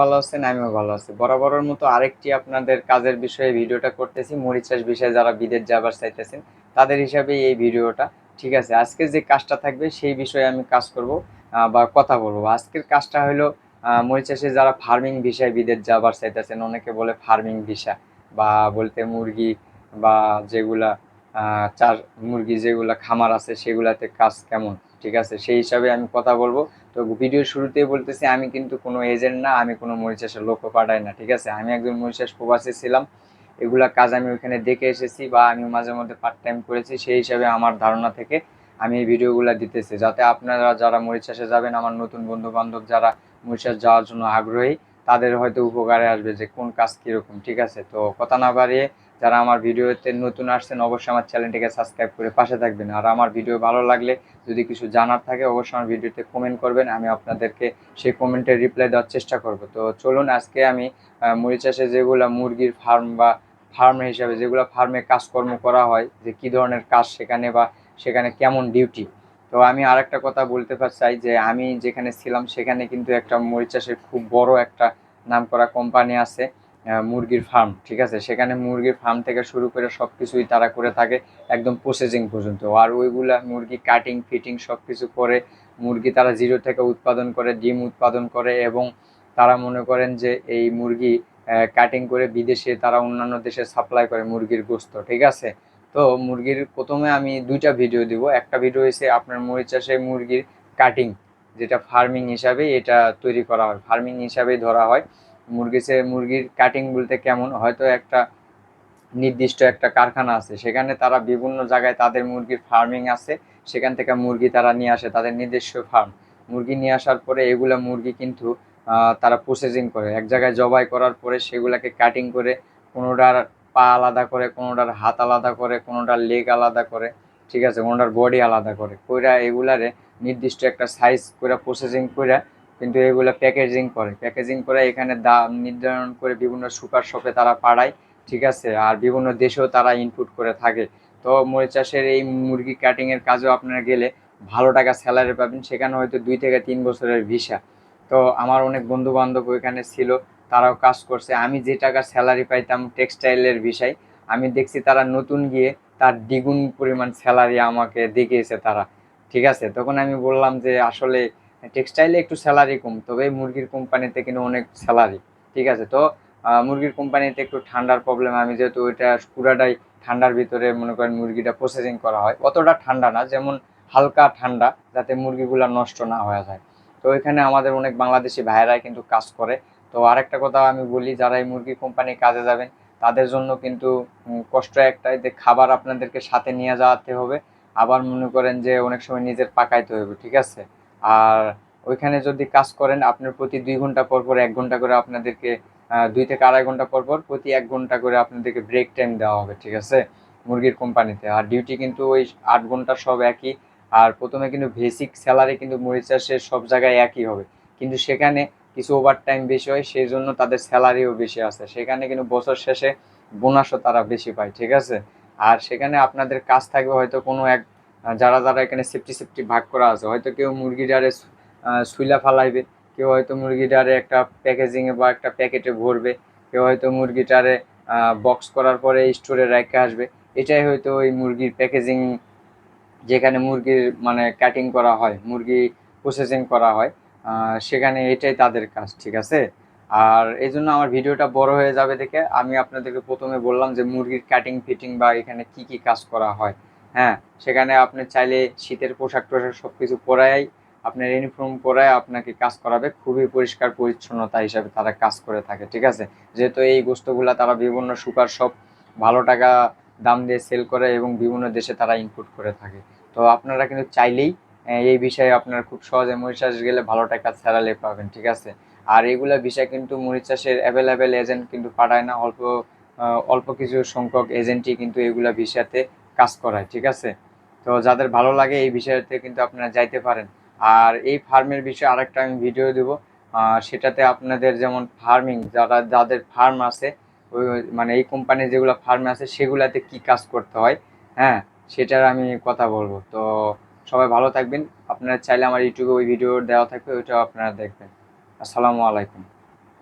ভালো আছেন, আমিও ভালো আছি। বরাবরের মতো আরেকটি আপনাদের কাজের বিষয়ে ভিডিওটা করতেছি, মরিচ চাষ বিষয়ে যারা বিদেশ যাবার চাইতেছেন, তাদের হিসাবে এই ভিডিওটা। ঠিক আছে, আজকে যে কাজটা থাকবে সেই বিষয়ে আমি কাজ করব বা কথা বলব। আজকের কাজটা হলো মরিচ চাষে যারা ফার্মিং বিষয়ে বিদেশ যাবার চাইতেছেন, অনেকে বলে ফার্মিং ভিসা, বা বলতে মুরগি বা যেগুলা চার মুরগি যেগুলা খামার আছে সেগুলাতে কাজ কেমন? ঠিক আছে, সেই হিসাবে আমি কথা বলব। তো ভিডিও শুরুতেই বলতেছি, আমি কিন্তু কোনো এজেন্ট না, আমি কোনো মরিচাষের লোকও পাঠাই না, ঠিক আছে? আমি একজন মরিচাষ প্রবাসী ছিলাম, এগুলা কাজ আমি ওইখানে দেখে এসেছি বা আমি মাঝে মধ্যে পার্ট টাইম করেছি, সেই হিসাবে আমার ধারণা থেকে আমি এই ভিডিওগুলো দিতেছি, যাতে আপনারা যারা মরিচাষে যাবেন, আমার নতুন বন্ধু বান্ধব যারা মরিচাষ যাওয়ার জন্য আগ্রহী তাদের হয়তো উপকারে আসবে যে কোন কাজ কীরকম, ঠিক আছে? তো কথা না বাড়িয়ে যারা আমার ভিডিওতে নতুন আসছেন, অবশ্যই আমার চ্যানেলটিকে সাবস্ক্রাইব করে পাশে থাকবেন। আর আমার ভিডিও ভালো লাগলে যদি কিছু জানার থাকে, অবশ্যই আমার ভিডিওতে কমেন্ট করবেন, আমি আপনাদেরকে সেই কমেন্টের রিপ্লাই দেওয়ার চেষ্টা করব। তো চলুন, আজকে আমি মুড়ি চাষে যেগুলো মুরগির ফার্ম বা ফার্ম হিসাবে যেগুলো ফার্মে কাজকর্ম করা হয়, যে কী ধরনের কাজ সেখানে বা সেখানে কেমন ডিউটি তো আমি আরেকটা কথা বলতে চাই যে আমি যেখানে ছিলাম, সেখানে কিন্তু একটা মুড়ি চাষের খুব বড় একটা নামকরা কোম্পানি আছে মুরগির ফার্ম ঠিক আছে? সেখানে মুরগির ফার্ম থেকে শুরু করে সব কিছুই তারা করে থাকে একদম প্রসেসিং পর্যন্ত। আর ওইগুলা মুরগি কাটিং ফিটিং সব কিছু করে মুরগি তারা জিরো থেকে উৎপাদন করে, ডিম উৎপাদন করে এবং তারা মনে করেন যে এই মুরগি কাটিং করে বিদেশে তারা অন্যান্য দেশে সাপ্লাই করে মুরগির গোস্ত, ঠিক আছে? তো মুরগির প্রথমে আমি দুইটা ভিডিও দিব। একটা ভিডিও হয়েছে আপনার মুরগি চাষে মুরগির কাটিং যেটা ফার্মিং হিসাবে এটা তৈরি করা হয়। ফার্মিং হিসাবেই ধরা হয়। মুরগি সে, মুরগির কাটিং বলতে কেমন? হয়তো একটা নির্দিষ্ট একটা কারখানা আছে। সেখানে তারা বিভিন্ন জায়গায় তাদের মুরগির ফার্মিং আছে। সেখান থেকে মুরগি তারা নিয়ে আসে, তাদের নিজস্ব ফার্ম মুরগি নিয়ে আসার পরে এগুলো মুরগি কিন্তু তারা প্রসেসিং করে। এক জায়গায় জবাই করার পরে সেগুলাকে কাটিং করে, কোনোটার পা আলাদা করে, কোনোটার হাত আলাদা করে, কোনোটার লেগ আলাদা করে, ঠিক আছে? কোনোটার বডি আলাদা করে। কইরা এগুলারে নির্দিষ্ট একটা সাইজ করে প্রসেসিং করে কিন্তু এগুলো প্যাকেজিং করে। প্যাকেজিং করে এখানে দাম নির্ধারণ করে বিভিন্ন সুপার শপে তারা পাড়ায়, ঠিক আছে? আর বিভিন্ন দেশেও তারা ইনপুট করে থাকে। তো মরিচ চাষের এই মুরগি কাটিংয়ের কাজেও আপনারা গেলে ভালো টাকা স্যালারি পাবেন। সেখানে হয়তো দুই থেকে তিন বছরের ভিসা। তো আমার অনেক বন্ধু বান্ধব ওইখানে ছিল, তারাও কাজ করছে। আমি যে টাকা স্যালারি পাইতাম টেক্সটাইলের বিষয় আমি দেখছি তারা নতুন গিয়ে তার দ্বিগুণ পরিমাণ স্যালারি আমাকে দেখিয়েছে তারা। ঠিক আছে? তখন আমি বললাম যে, আসলে টেক্সটাইলে একটু স্যালারি কম, তবে মুরগির কোম্পানিতে কিন্তু অনেক স্যালারি ঠিক আছে? তো মুরগির কোম্পানিতে একটু ঠান্ডার প্রবলেম আমি যেহেতু ওইটা পুরাটাই ঠান্ডার ভিতরে মনে করেন মুরগিটা প্রসেসিং করা হয়। অতটা ঠান্ডা না, যেমন হালকা ঠান্ডা, যাতে মুরগিগুলো নষ্ট না হয়ে যায়। তো এখানে আমাদের অনেক বাংলাদেশি ভাইয়েরাই কিন্তু কাজ করে। তো আরেকটা কথা আমি বলি, যারা এই মুরগি কোম্পানি কাজে যাবেন, তাদের জন্য কিন্তু কষ্ট একটাই যে, খাবার আপনাদেরকে সাথে নিয়ে যাওয়াতে হবে। আবার মনে করেন যে অনেক সময় নিজের পাকাইতে হবে ঠিক আছে? আর ওইখানে যদি কাজ করেন, আপনার প্রতি দুই ঘণ্টা পর পর এক ঘণ্টা করে আপনাদেরকে দুই থেকে আড়াই ঘণ্টা পর পর প্রতি এক ঘণ্টা করে আপনাদেরকে ব্রেক টাইম দেওয়া হবে, ঠিক আছে? মুরগির কোম্পানিতে। আর ডিউটি কিন্তু ওই আট ঘণ্টা সব একই। আর প্রথমে কিন্তু বেসিক স্যালারি কিন্তু মরিচ চাষের সব জায়গায় একই হবে। কিন্তু সেখানে কিছু ওভার টাইম বেশি হয়, সেই জন্য তাদের স্যালারিও বেশি আছে। সেখানে কিন্তু বছর শেষে বোনাসও তারা বেশি পায়, ঠিক আছে? আর সেখানে আপনাদের কাজ থাকবে হয়তো কোনো এক যারা যারা এখানে সেফটি সেফটি ভাগ করা আছে, হয়তো কেউ মুরগিটারে শুইলা ফালাইবে, কেউ হয়তো মুরগিটারে একটা প্যাকেজিংয়ে বা একটা প্যাকেটে ভরবে, কেউ হয়তো মুরগিটারে বক্স করার পরে স্টোরে রেখে আসবে। এটাই হয়তো ওই মুরগির প্যাকেজিং যেখানে মুরগির মানে কাটিং করা হয়, মুরগি প্রসেসিং করা হয় সেখানে এটাই তাদের কাজ, ঠিক আছে? আর এই জন্য আমার ভিডিওটা বড় হয়ে যাবে দেখে আমি আপনাদেরকে প্রথমে বললাম যে মুরগির কাটিং ফিটিং বা এখানে কি কি কাজ করা হয়। হ্যাঁ সেখানে আপনি চাইলে শীতের পোশাক টোশাক সব কিছু পরাই, আপনার ইউনিফর্ম পরায় আপনাকে কাজ করাবে। খুবই পরিষ্কার পরিচ্ছন্নতা হিসাবে তারা কাজ করে থাকে, ঠিক আছে? যেহেতু এই গোস্তগুলা তারা বিভিন্ন সুপার শপ ভালো টাকা দাম দিয়ে সেল করে এবং বিভিন্ন দেশে তারা ইনপুট করে থাকে। তো আপনারা কিন্তু চাইলেই, এই বিষয়ে আপনারা খুব সহজে চাষ গেলে ভালো টাকা স্যালারি পাবেন, ঠিক আছে? আর এগুলা বিষয় কিন্তু মরিচ চাষের অ্যাভেলেবেল এজেন্ট কিন্তু পাঠায় না, অল্প অল্প কিছু সংখ্যক এজেন্টই কিন্তু এগুলা ভিসাতে কাজ করায়, ঠিক আছে? তো যাদের ভালো লাগে এই বিষয়তে কিন্তু আপনারা যাইতে পারেন। আর এই ফার্মের বিষয়ে আরেকটা আমি ভিডিও দেব সেটাতে আপনাদের যেমন ফার্মিং যারা, যাদের ফার্ম আছে, ওই ওই মানে এই কোম্পানির যেগুলো ফার্মে আছে, সেগুলাতে কি কাজ করতে হয় হ্যাঁ? সেটার আমি কথা বলব। তো সবাই ভালো থাকবেন। আপনারা চাইলে আমার ইউটিউবে ওই ভিডিও দেওয়া থাকবে, ওইটাও আপনারা দেখবেন। আসসালামু আলাইকুম।